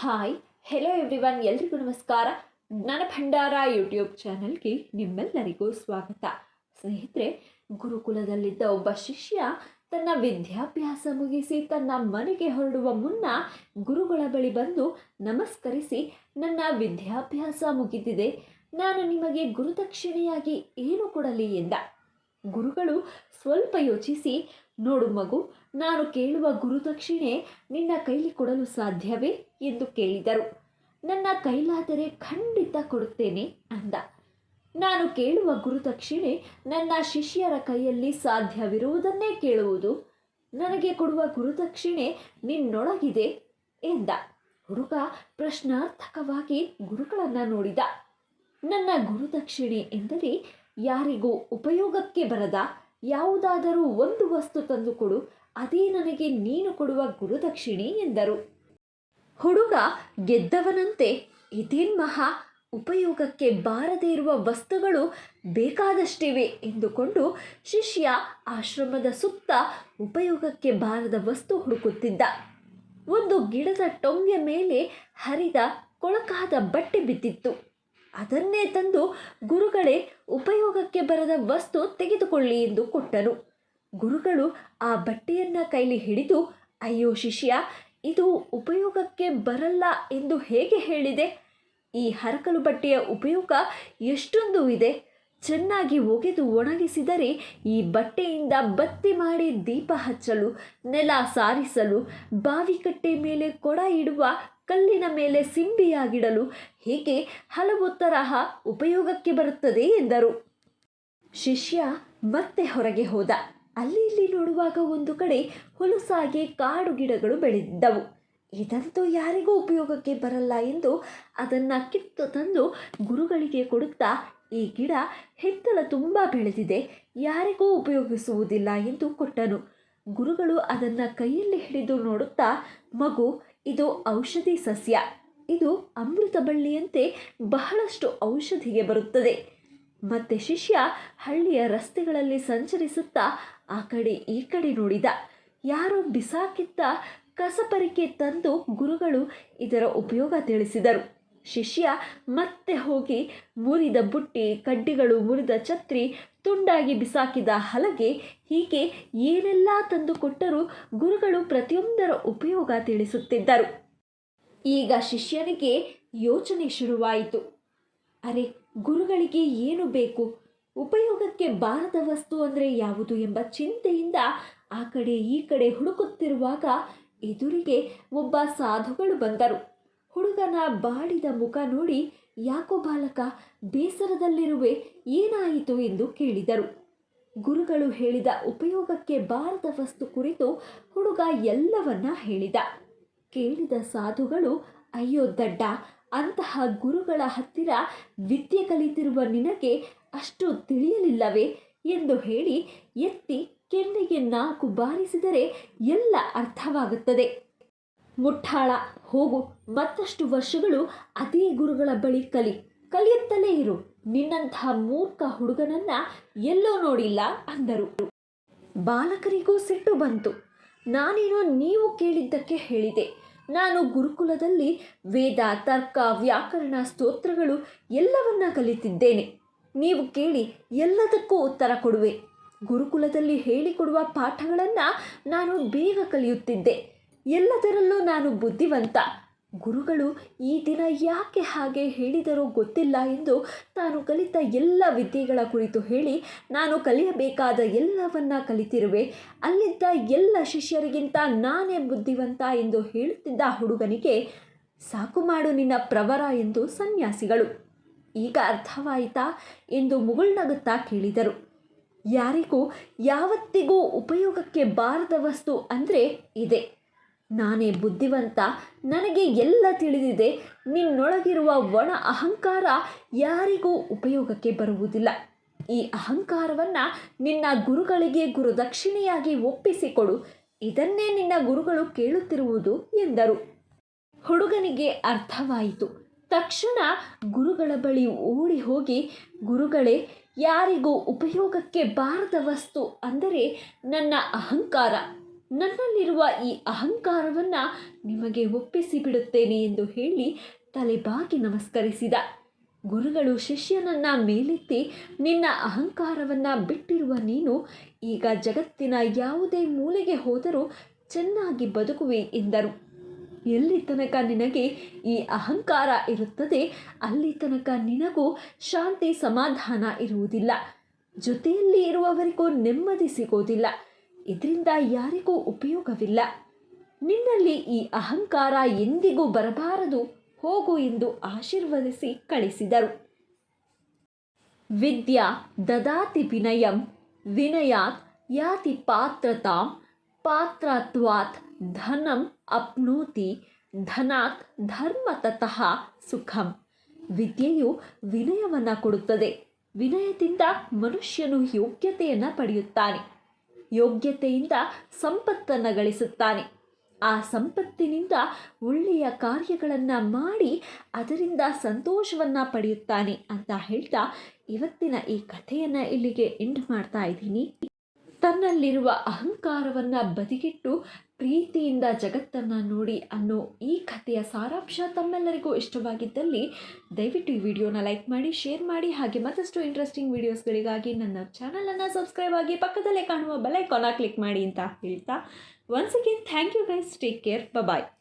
Hi hello everyone ಎಲ್ರಿಗೂ ನಮಸ್ಕಾರ. ಜ್ಞಾನ ಭಂಡಾರ ಯೂಟ್ಯೂಬ್ ಚಾನಲ್ಗೆ ನಿಮ್ಮೆಲ್ಲರಿಗೂ ಸ್ವಾಗತ. ಸ್ನೇಹಿತರೆ, ಗುರುಕುಲದಲ್ಲಿದ್ದ ಒಬ್ಬ ಶಿಷ್ಯ ತನ್ನ ವಿದ್ಯಾಭ್ಯಾಸ ಮುಗಿಸಿ ತನ್ನ ಮನೆಗೆ ಹೊರಡುವ ಮುನ್ನ ಗುರುಗಳ ಬಳಿ ಬಂದು ನಮಸ್ಕರಿಸಿ, ನನ್ನ ವಿದ್ಯಾಭ್ಯಾಸ ಮುಗಿದಿದೆ. ನಾನು ನಿಮಗೆ ಗುರುದಕ್ಷಿಣೆಯಾಗಿ ಏನು ಕೊಡಲಿ? ಎಂದ. ಗುರುಗಳು ಸ್ವಲ್ಪ ಯೋಚಿಸಿ, ನೋಡು ಮಗು, ನಾನು ಕೇಳುವ ಗುರುದಕ್ಷಿಣೆ ನಿನ್ನ ಕೈಲಿ ಕೊಡಲು ಸಾಧ್ಯವೇ? ಎಂದು ಕೇಳಿದರು. ನನ್ನ ಕೈಲಾದರೆ ಖಂಡಿತ ಕೊಡುತ್ತೇನೆ ಅಂದ. ನಾನು ಕೇಳುವ ಗುರುದಕ್ಷಿಣೆ ನನ್ನ ಶಿಷ್ಯರ ಕೈಯಲ್ಲಿ ಸಾಧ್ಯವಿರುವುದನ್ನೇ ಕೇಳುವುದು? ನನಗೆ ಕೊಡುವ ಗುರುದಕ್ಷಿಣೆ ನಿನ್ನೊಳಗಿದೆ? ಎಂದ. ಹುಡುಗ ಪ್ರಶ್ನಾರ್ಥಕವಾಗಿ ಗುರುಗಳನ್ನು ನೋಡಿದ. ನನ್ನ ಗುರುದಕ್ಷಿಣೆ ಎಂದರೆ ಯಾರಿಗೂ ಉಪಯೋಗಕ್ಕೆ ಬರದ ಯಾವುದಾದರೂ ಒಂದು ವಸ್ತು ತಂದುಕೊಡು ಅದೇ ನನಗೆ ನೀನು ಕೊಡುವ ಗುರುದಕ್ಷಿಣೆ ಎಂದರು. ಹುಡುಗ ಗೆದ್ದವನಂತೆ ಮಹಾ ಉಪಯೋಗಕ್ಕೆ ಬಾರದೇ ಇರುವ ವಸ್ತುಗಳು ಬೇಕಾದಷ್ಟಿವೆ ಎಂದುಕೊಂಡು ಶಿಷ್ಯ ಆಶ್ರಮದ ಸುತ್ತ ಉಪಯೋಗಕ್ಕೆ ಬಾರದ ವಸ್ತು ಹುಡುಕುತ್ತಿದ್ದ. ಒಂದು ಗಿಡದ ಟೊಂಗೆ ಮೇಲೆ ಹರಿದ ಕೊಳಕಾದ ಬಟ್ಟೆ ಬಿದ್ದಿತ್ತು. ಅದನ್ನೇ ತಂದು ಗುರುಗಳೇ ಉಪಯೋಗಕ್ಕೆ ಬರದ ವಸ್ತು ತೆಗೆದುಕೊಳ್ಳಿ ಎಂದು ಕೊಟ್ಟರು ಗುರುಗಳು ಆ ಬಟ್ಟೆಯನ್ನು ಕೈಲಿ ಹಿಡಿದು, ಅಯ್ಯೋ ಶಿಷ್ಯ, ಇದು ಉಪಯೋಗಕ್ಕೆ ಬರಲ್ಲ ಎಂದು ಹೇಗೆ ಹೇಳಿದೆ? ಈ ಹರಕಲು ಬಟ್ಟೆಯ ಉಪಯೋಗ ಎಷ್ಟೊಂದು ಇದೆ. ಚೆನ್ನಾಗಿ ಒಗೆದು ಒಣಗಿಸಿದರೆ ಈ ಬಟ್ಟೆಯಿಂದ ಬತ್ತಿ ಮಾಡಿ ದೀಪ ಹಚ್ಚಲು, ನೆಲ ಸಾರಿಸಲು, ಬಾವಿಕಟ್ಟೆ ಮೇಲೆ ಕೊಡ ಇಡುವ ಕಲ್ಲಿನ ಮೇಲೆ ಸಿಂಬಿಯಾಗಿಡಲು ಹೀಗೆ ಹಲವು ತರಹ ಉಪಯೋಗಕ್ಕೆ ಬರುತ್ತದೆ ಎಂದರು. ಶಿಷ್ಯ ಮತ್ತೆ ಹೊರಗೆ ಹೋದ. ಅಲ್ಲಿ ಇಲ್ಲಿ ನೋಡುವಾಗ ಒಂದು ಕಡೆ ಹೊಲಸಾಗಿ ಕಾಡು ಗಿಡಗಳು ಬೆಳೆದಿದ್ದವು. ಇದಂತೂ ಯಾರಿಗೂ ಉಪಯೋಗಕ್ಕೆ ಬರಲ್ಲ ಎಂದು ಅದನ್ನು ಕಿತ್ತು ತಂದು ಗುರುಗಳಿಗೆ ಕೊಡುತ್ತಾ ಈ ಗಿಡ ಹೆತ್ತಲ ತುಂಬ ಬೆಳೆದಿದೆ, ಯಾರಿಗೂ ಉಪಯೋಗಿಸುವುದಿಲ್ಲ ಎಂದು ಕೊಟ್ಟನು. ಗುರುಗಳು ಅದನ್ನು ಕೈಯಲ್ಲಿ ಹಿಡಿದು ನೋಡುತ್ತಾ, ಮಗು ಇದು ಔಷಧಿ ಸಸ್ಯ. ಇದು ಅಮೃತ ಬಳ್ಳಿಯಂತೆ ಬಹಳಷ್ಟು ಔಷಧಿಗೆ ಬರುತ್ತದೆ. ಮತ್ತೆ ಶಿಷ್ಯ ಹಳ್ಳಿಯ ರಸ್ತೆಗಳಲ್ಲಿ ಸಂಚರಿಸುತ್ತಾ ಆ ಕಡೆ ಈ ಕಡೆ ನೋಡಿದ. ಯಾರೋ ಬಿಸಾಕಿದ್ದ ಕಸಪರಿಕೆ ತಂದು ಗುರುಗಳು ಇದರ ಉಪಯೋಗ ತಿಳಿಸಿದರು. ಶಿಷ್ಯ ಮತ್ತೆ ಹೋಗಿ ಮುರಿದ ಬುಟ್ಟಿ, ಕಡ್ಡಿಗಳು ಮುರಿದ ಛತ್ರಿ, ತುಂಡಾಗಿ ಬಿಸಾಕಿದ ಹಲಗೆ ಹೀಗೆ ಏನೆಲ್ಲ ತಂದು ಕೊಟ್ಟರೂ ಗುರುಗಳು ಪ್ರತಿಯೊಂದರ ಉಪಯೋಗ ತಿಳಿಸುತ್ತಿದ್ದರು. ಈಗ ಶಿಷ್ಯನಿಗೆ ಯೋಚನೆ ಶುರುವಾಯಿತು. ಅರೆ, ಗುರುಗಳಿಗೆ ಏನು ಬೇಕು? ಉಪಯೋಗಕ್ಕೆ ಬಾರದ ವಸ್ತು ಅಂದರೆ ಯಾವುದು ಎಂಬ ಚಿಂತೆಯಿಂದ ಆ ಕಡೆ ಈ ಕಡೆ ಹುಡುಕುತ್ತಿರುವಾಗ ಎದುರಿಗೆ ಒಬ್ಬ ಸಾಧುಗಳು ಬಂದರು. ಹುಡುಗನ ಬಾಡಿದ ಮುಖ ನೋಡಿ ಯಾಕೋ ಬಾಲಕ ಬೇಸರದಲ್ಲಿರುವೆ ಏನಾಯಿತು ಎಂದು ಕೇಳಿದರು. ಗುರುಗಳು ಹೇಳಿದ ಉಪಯೋಗಕ್ಕೆ ಬಾರದ ವಸ್ತು ಕುರಿತು ಹುಡುಗ ಎಲ್ಲವನ್ನ ಹೇಳಿದ. ಕೇಳಿದ ಸಾಧುಗಳು, ಅಯ್ಯೋ ದಡ್ಡ, ಅಂತಹ ಗುರುಗಳ ಹತ್ತಿರ ವಿದ್ಯೆ ಕಲಿತಿರುವ ನಿನಗೆ ಅಷ್ಟು ತಿಳಿಯಲಿಲ್ಲವೇ ಎಂದು ಹೇಳಿ ಎತ್ತಿ ಕೆನ್ನೆಗೆ ನಾಲ್ಕು ಬಾರಿಸಿದರೆ ಎಲ್ಲ ಅರ್ಥವಾಗುತ್ತದೆ. ಮುಟ್ಟಾಳ. ಹೋಗು, ಮತ್ತಷ್ಟು ವರ್ಷಗಳು ಅದೇ ಗುರುಗಳ ಬಳಿ ಕಲಿ. ಕಲಿಯುತ್ತಲೇ ಇರು. ನಿನ್ನಂತಹ ಮೂರ್ಖ ಹುಡುಗನನ್ನ ಎಲ್ಲೋ ನೋಡಿಲ್ಲ ಅಂದರು. ಬಾಲಕರಿಗೂ ಸಿಟ್ಟು ಬಂತು. ನಾನೇನೋ ನೀವು ಕೇಳಿದ್ದಕ್ಕೆ ಹೇಳಿದೆ. ನಾನು ಗುರುಕುಲದಲ್ಲಿ ವೇದ, ತರ್ಕ, ವ್ಯಾಕರಣ, ಸ್ತೋತ್ರಗಳು ಎಲ್ಲವನ್ನ ಕಲಿತಿದ್ದೇನೆ. ನೀವು ಕೇಳಿ ಎಲ್ಲದಕ್ಕೂ ಉತ್ತರ ಕೊಡುವೆ. ಗುರುಕುಲದಲ್ಲಿ ಹೇಳಿಕೊಡುವ ಪಾಠಗಳನ್ನು ನಾನು ಬೇಗ ಕಲಿಯುತ್ತಿದ್ದೆ. ಎಲ್ಲದರಲ್ಲೂ ನಾನು ಬುದ್ಧಿವಂತ. ಗುರುಗಳು ಈ ದಿನ ಯಾಕೆ ಹಾಗೆ ಹೇಳಿದರೋ ಗೊತ್ತಿಲ್ಲ ಎಂದು ತಾನು ಕಲಿತ ಎಲ್ಲ ವಿದ್ಯೆಗಳ ಕುರಿತು ಹೇಳಿ ನಾನು ಕಲಿಯಬೇಕಾದ ಎಲ್ಲವನ್ನ ಕಲಿತಿರುವೆ. ಅಲ್ಲಿದ್ದ ಎಲ್ಲ ಶಿಷ್ಯರಿಗಿಂತ ನಾನೇ ಬುದ್ಧಿವಂತ ಎಂದು ಹೇಳುತ್ತಿದ್ದ ಹುಡುಗನಿಗೆ, ಸಾಕು ಮಾಡು ನಿನ್ನ ಪ್ರವರ ಎಂದು ಸನ್ಯಾಸಿಗಳು. ಈಗ ಅರ್ಥವಾಯಿತಾ ಎಂದು ಮುಗುಳ್ನಗುತ್ತಾ ಕೇಳಿದರು. ಯಾರಿಗೂ ಯಾವತ್ತಿಗೂ ಉಪಯೋಗಕ್ಕೆ ಬಾರದ ವಸ್ತು ಅಂದರೆ ಇದೆ. ನಾನೇ ಬುದ್ಧಿವಂತ, ನನಗೆ ಎಲ್ಲ ತಿಳಿದಿದೆ. ನಿನ್ನೊಳಗಿರುವ ಒಣ ಅಹಂಕಾರ ಯಾರಿಗೂ ಉಪಯೋಗಕ್ಕೆ ಬರುವುದಿಲ್ಲ. ಈ ಅಹಂಕಾರವನ್ನು ನಿನ್ನ ಗುರುಗಳಿಗೆ ಗುರುದಕ್ಷಿಣೆಯಾಗಿ ಒಪ್ಪಿಸಿಕೊಡು. ಇದನ್ನೇ ನಿನ್ನ ಗುರುಗಳು ಕೇಳುತ್ತಿರುವುದು ಎಂದರು. ಹುಡುಗನಿಗೆ ಅರ್ಥವಾಯಿತು. ತಕ್ಷಣ ಗುರುಗಳ ಬಳಿ ಓಡಿ ಹೋಗಿ ಗುರುಗಳೇ, ಯಾರಿಗೂ ಉಪಯೋಗಕ್ಕೆ ಬಾರದ ವಸ್ತು ಅಂದರೆ ನನ್ನ ಅಹಂಕಾರ. ನನ್ನಲ್ಲಿರುವ ಈ ಅಹಂಕಾರವನ್ನು ನಿಮಗೆ ಒಪ್ಪಿಸಿ ಬಿಡುತ್ತೇನೆ ಎಂದು ಹೇಳಿ ತಲೆಬಾಗಿ ನಮಸ್ಕರಿಸಿದ. ಗುರುಗಳು ಶಿಷ್ಯನನ್ನ ಮೇಲೆತ್ತಿ ನಿನ್ನ ಅಹಂಕಾರವನ್ನು ಬಿಟ್ಟಿರುವ ನೀನು ಈಗ ಜಗತ್ತಿನ ಯಾವುದೇ ಮೂಲೆಗೆ ಹೋದರೂ ಚೆನ್ನಾಗಿ ಬದುಕುವೆ ಎಂದರು. ಎಲ್ಲಿ ತನಕ ನಿನಗೆ ಈ ಅಹಂಕಾರ ಇರುತ್ತದೆ, ಅಲ್ಲಿ ತನಕ ನಿನಗೂ ಶಾಂತಿ ಸಮಾಧಾನ ಇರುವುದಿಲ್ಲ. ಜೊತೆಯಲ್ಲಿ ಇರುವವರಿಗೂ ನೆಮ್ಮದಿ ಸಿಗೋದಿಲ್ಲ. ಇದರಿಂದ ಯಾರಿಗೂ ಉಪಯೋಗವಿಲ್ಲ. ನಿನ್ನಲ್ಲಿ ಈ ಅಹಂಕಾರ ಎಂದಿಗೂ ಬರಬಾರದು. ಹೋಗು ಎಂದು ಆಶೀರ್ವದಿಸಿ ಕಳಿಸಿದರು. ವಿದ್ಯಾ ದದಾತಿ ವಿನಯಂ, ವಿನಯಾತ್ ಯಾತಿ ಪಾತ್ರತಾಂ, ಪಾತ್ರತ್ವಾತ್ ಧನಂ ಅಪ್ನೋತಿ, ಧನಾತ್ ಧರ್ಮತಃ ಸುಖಂ. ವಿದ್ಯೆಯು ವಿನಯವನ್ನು ಕೊಡುತ್ತದೆ. ವಿನಯದಿಂದ ಮನುಷ್ಯನು ಯೋಗ್ಯತೆಯನ್ನು ಪಡೆಯುತ್ತಾನೆ. ಯೋಗ್ಯತೆಯಿಂದ ಸಂಪತ್ತನ್ನು ಗಳಿಸುತ್ತಾನೆ. ಆ ಸಂಪತ್ತಿನಿಂದ ಒಳ್ಳೆಯ ಕಾರ್ಯಗಳನ್ನು ಮಾಡಿ ಅದರಿಂದ ಸಂತೋಷವನ್ನು ಪಡೆಯುತ್ತಾನೆ ಅಂತ ಹೇಳ್ತಾ ಇವತ್ತಿನ ಈ ಕಥೆಯನ್ನು ಇಲ್ಲಿಗೆ ಎಂಡ್ ಮಾಡ್ತಾ ಇದ್ದೀನಿ. ತನ್ನಲ್ಲಿರುವ ಅಹಂಕಾರವನ್ನು ಬದಿಗಿಟ್ಟು ಪ್ರೀತಿಯಿಂದ ಜಗತ್ತನ್ನು ನೋಡಿ ಅನ್ನೋ ಈ ಕಥೆಯ ಸಾರಾಂಶ ತಮ್ಮೆಲ್ಲರಿಗೂ ಇಷ್ಟವಾಗಿದ್ದಲ್ಲಿ ದಯವಿಟ್ಟು ಈ ವಿಡಿಯೋನ ಲೈಕ್ ಮಾಡಿ, ಶೇರ್ ಮಾಡಿ, ಹಾಗೆ ಮತ್ತಷ್ಟು ಇಂಟ್ರೆಸ್ಟಿಂಗ್ ವಿಡಿಯೋಸ್ಗಳಿಗಾಗಿ ನನ್ನ ಚಾನಲನ್ನು ಸಬ್ಸ್ಕ್ರೈಬ್ ಆಗಿ ಪಕ್ಕದಲ್ಲೇ ಕಾಣುವ ಬೆಲೈಕಾನ ಕ್ಲಿಕ್ ಮಾಡಿ ಅಂತ ಹೇಳ್ತಾ once again thank you guys take care bye